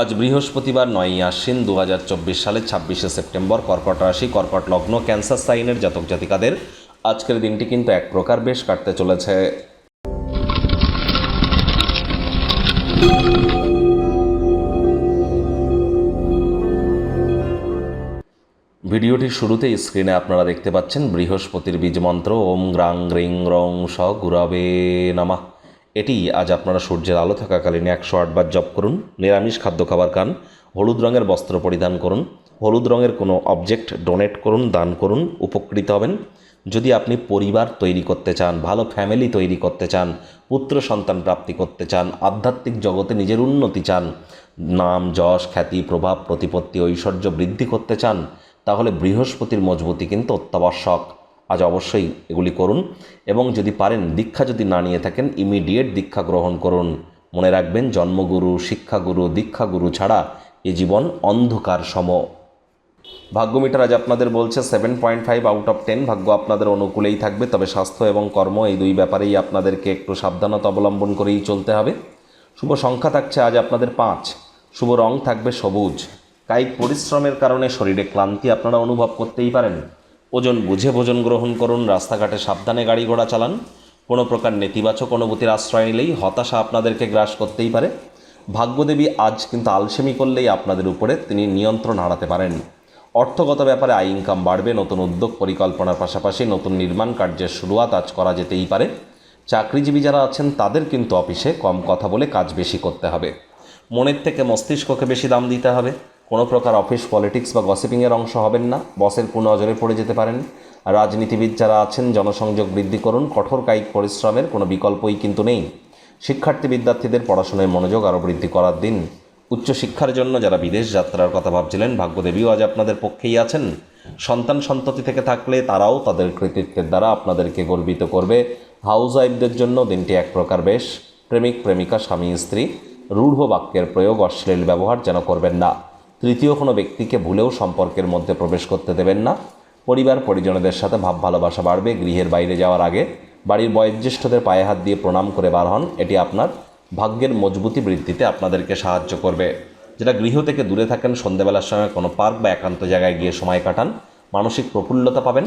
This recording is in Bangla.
আজ বৃহস্পতিবার নয়ই আশ্বিন দু হাজার চব্বিশ সালের ছাব্বিশে সেপ্টেম্বর কর্কট রাশি, কর্কট লগ্ন, ক্যান্সার সাইনের জাতক জাতিকাদের আজকের দিনটি কিন্তু এক প্রকার বেশ কাটতে চলেছে। ভিডিওটির শুরুতে স্ক্রিনে আপনারা দেখতে পাচ্ছেন বৃহস্পতির বীজ মন্ত্র, ওম গ্রাং গ্রিং রং স গুরাবে নামা। এটি আজ আপনারা সূর্যের আলো থাকাকালীন একশো আটবার জপ করুন, নিরামিষ খাদ্য খাবার খান, হলুদ রঙের বস্ত্র পরিধান করুন, হলুদ রঙের কোনো অবজেক্ট ডোনেট করুন, দান করুন, উপকৃত হবেন। যদি আপনি পরিবার তৈরি করতে চান, ভালো ফ্যামিলি তৈরি করতে চান, পুত্র সন্তান প্রাপ্তি করতে চান, আধ্যাত্মিক জগতে নিজের উন্নতি চান, নাম, যশ, খ্যাতি, প্রভাব, প্রতিপত্তি, ঐশ্বর্য বৃদ্ধি করতে চান, তাহলে বৃহস্পতির মজবুতি কিন্তু অত্যাবশ্যক। আজ অবশ্যই এগুলি করুন এবং যদি পারেন দীক্ষা যদি না নিয়ে থাকেন ইমিডিয়েট দীক্ষা গ্রহণ করুন। মনে রাখবেন, জন্মগুরু, শিক্ষাগুরু, দীক্ষাগুরু ছাড়া এ জীবন অন্ধকার সম। ভাগ্যমিটার আজ আপনাদের বলছে seven point five out of ten ভাগ্য আপনাদের অনুকূলেই থাকবে, তবে স্বাস্থ্য এবং কর্ম এই দুই ব্যাপারেই আপনাদেরকে একটু সাবধানতা অবলম্বন করেই চলতে হবে। শুভ সংখ্যা থাকছে আজ আপনাদের পাঁচ। শুভ রং থাকবে সবুজ। কায়িক পরিশ্রমের কারণে শরীরে ক্লান্তি আপনারা অনুভব করতেই পারেন। ওজন বুঝে ভোজন গ্রহণ করুন, রাস্তাঘাটে সাবধানে গাড়ি ঘোড়া চালান। কোনো প্রকার নেতিবাচক অনুভূতির আশ্রয় নিলেই হতাশা আপনাদেরকে গ্রাস করতেই পারে। ভাগ্যদেবী আজ কিন্তু আলসেমি করলেই আপনাদের উপরে তিনি নিয়ন্ত্রণ হারাতে পারেন। অর্থগত ব্যাপারে আয় ইনকাম বাড়বে, নতুন উদ্যোগ পরিকল্পনার পাশাপাশি নতুন নির্মাণ কার্যের শুরুয়াত আজ করা যেতেই পারে। চাকরিজীবী যারা আছেন, তাদের কিন্তু অফিসে কম কথা বলে কাজ বেশি করতে হবে। মনের থেকে মস্তিষ্ককে বেশি দাম দিতে হবে। কোনো প্রকার অফিস, পলিটিক্স বা গসিপিংয়ের অংশ হবেন না। বসের কোনো নজরে পড়ে যেতে পারেন। রাজনীতিবিদ যারা আছেন, জনসংযোগ বৃদ্ধি করুন। কঠোর কায়িক পরিশ্রমের কোনো বিকল্পই কিন্তু নেই। শিক্ষার্থী বিদ্যার্থীদের পড়াশোনায় মনোযোগ আরও বৃদ্ধি করার দিন। উচ্চশিক্ষার জন্য যারা বিদেশ যাত্রার কথা ভাবছিলেন, ভাগ্যদেবীও আজ আপনাদের পক্ষেই আছেন। সন্তান সন্ততি থেকে থাকলে তারাও তাদের কৃতিত্বের দ্বারা আপনাদেরকে গর্বিত করবে। হাউস ওয়াইফদের জন্য দিনটি এক প্রকার বেশ। প্রেমিক, প্রেমিকা, স্বামী, স্ত্রী, রূঢ় বাক্যের প্রয়োগ, অশ্লীল ব্যবহার যেন করবেন না। তৃতীয় কোনো ব্যক্তিকে ভুলেও সম্পর্কের মধ্যে প্রবেশ করতে দেবেন না। পরিবার, পরিজনদের সাথে ভাব ভালোবাসা বাড়বে। গৃহের বাইরে যাওয়ার আগে বাড়ির বয়োজ্যেষ্ঠদের পায়ে হাত দিয়ে প্রণাম করে বার হন। এটি আপনার ভাগ্যের মজবুতি বৃদ্ধিতে আপনাদেরকে সাহায্য করবে। যেটা গৃহ থেকে দূরে থাকেন, সন্ধেবেলার সময় কোনো পার্ক বা একান্ত জায়গায় গিয়ে সময় কাটান, মানসিক প্রফুল্লতা পাবেন।